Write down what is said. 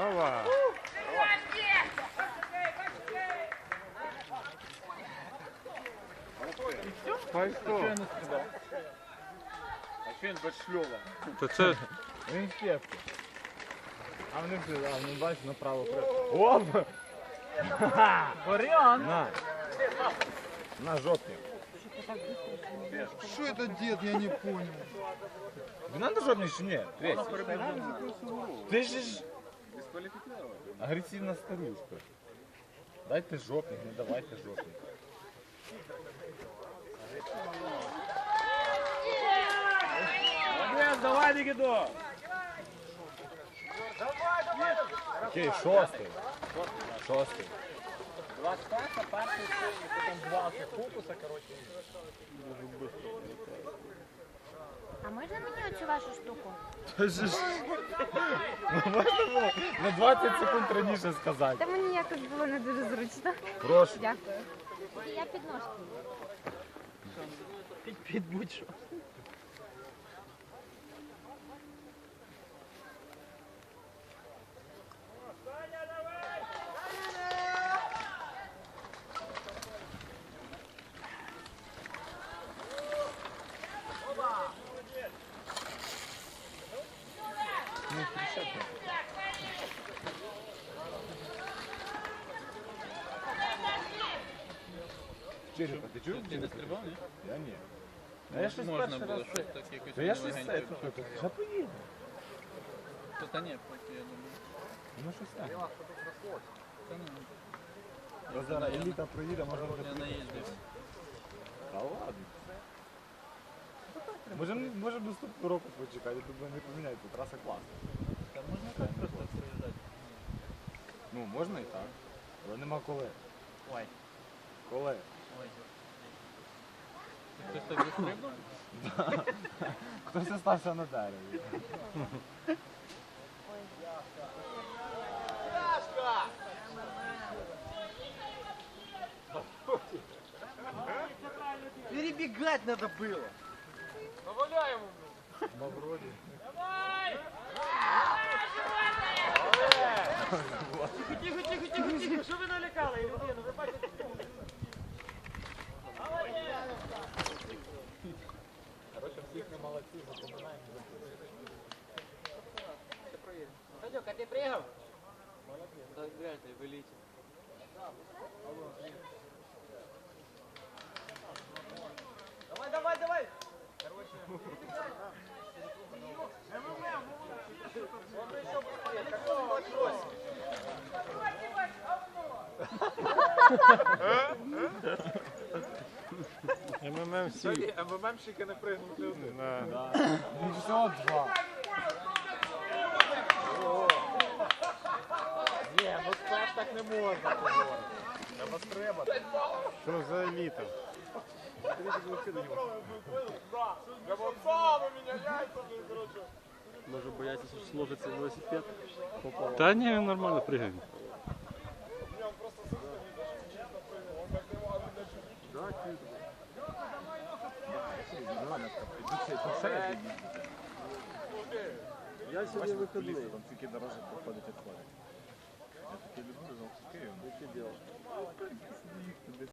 Ова. Пайско. А що він без шльова? То це Він кепки. А вони всі, а вони бачиш направо. Оп! Варіант! На. На жопі. Что это дед, я не понял. Ви надо жопні чи ні? Третій. Ти ж ж агресивна старушка. Дайте жопник, не давайте жопник. Молодець, давай, Нікіто! Окей, шостий. Шостий. Два спеса, перший потім два фокуса, коротше. А можна мені оцю вашу штуку? Та ж- ж. Ну, Можна було на 20 секунд раніше сказати. Та мені якось було не дуже зручно. Прошу. Дякую. Я підношу. Під, під будь-що. Черепа, ти чув? Ти не стрибав, ні? Я ні. А я щось Можна перший було раз. щось так якось Та я щось легенько. це, слухай, вже поїду. То та ні, поки я думаю. Ну щось так. Та ну, Бо зараз еліта проїде, може буде. я наїздився. Та ладно. Може, може наступного року почекати, тут не поміняється, траса класна. Та можна так просто проїжджати. Ну, можна і так. Але нема коли. Ой. Коли? Ой. Ти Хтось так застрибнув? Хтось остався на дереві. Перебегать надо было. Тихо, тихо, тихо, тихо, що ви налякали людину? Ви бачите? Коротше, всіх не молодці, запоминаємо. Санюк, а ти приїхав? Так, блядь, ти виліть. Давай, давай, давай! МММ всі. МММщики не пригнути один. Всього два. Ні, ну спеш так не можна. Треба стрибати. Що за еліта? Може боятися, що сложиться велосипед. Та ні, нормально пригає. Я сегодня выходные. Там тільки дорожче проходить відходить. Я такие люблю, але в Києві. Яке діло?